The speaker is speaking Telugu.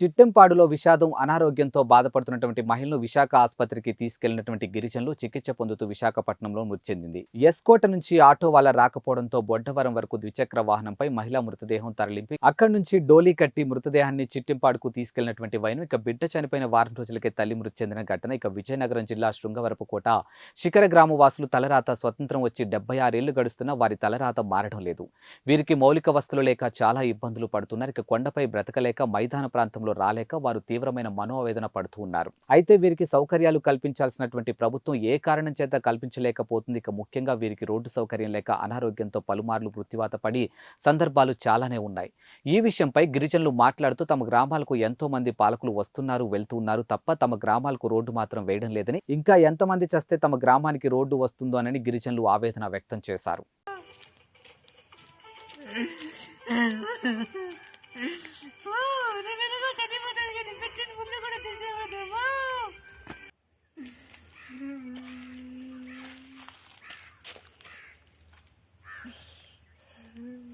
చిట్టెంపాడులో విషాదం అనారోగ్యంతో బాధపడుతున్నటువంటి మహిళను విశాఖ ఆసుపత్రికి తీసుకెళ్ళినటువంటి గిరిజనులు చికిత్స పొందుతూ విశాఖపట్నంలో మృతి చెందింది. ఎస్కోట నుంచి ఆటో వాళ్ళ రాకపోవడంతో బొడ్డవరం వరకు ద్విచక్ర వాహనంపై మహిళ మృతదేహం తరలింపి అక్కడి నుంచి డోలీ కట్టి మృతదేహాన్ని చిట్టెంపాడుకు తీసుకెళ్ళినటువంటి వైను ఇక బిడ్డ చనిపోయిన వారం రోజులకే తల్లి మృతి చెందిన ఘటన. ఇక విజయనగరం జిల్లా శృంగవరపు కోట శిఖర గ్రామ వాసులు తలరాత స్వతంత్రం వచ్చి డెబ్బై ఆరేళ్ళు గడుస్తున్నా వారి తలరాత మారడం లేదు. వీరికి మౌలిక వస్తువులు లేక చాలా ఇబ్బందులు పడుతున్నారు. ఇక కొండపై బ్రతకలేక మైదాన ప్రాంతం ప్రాంతంలో రాలేక వారు తీవ్రమైన మనోవేదన పడుతూ ఉన్నారు. అయితే వీరికి సౌకర్యాలు కల్పించాల్సినటువంటి ప్రభుత్వం ఏ కారణం చేత కల్పించలేకపోతుంది? ఇక ముఖ్యంగా వీరికి రోడ్డు సౌకర్యం లేక అనారోగ్యంతో పలుమార్లు మృత్యువాత పడి సందర్భాలు చాలానే ఉన్నాయి. ఈ విషయంపై గిరిజనులు మాట్లాడుతూ తమ గ్రామాలకు ఎంతో మంది పాలకులు వస్తున్నారు వెళ్తూ ఉన్నారు తప్ప తమ గ్రామాలకు రోడ్డు మాత్రం వేయడం లేదని ఇంకా ఎంతమంది చస్తే తమ గ్రామానికి రోడ్డు వస్తుందోనని గిరిజనులు ఆవేదన వ్యక్తం చేశారు. Oh, her.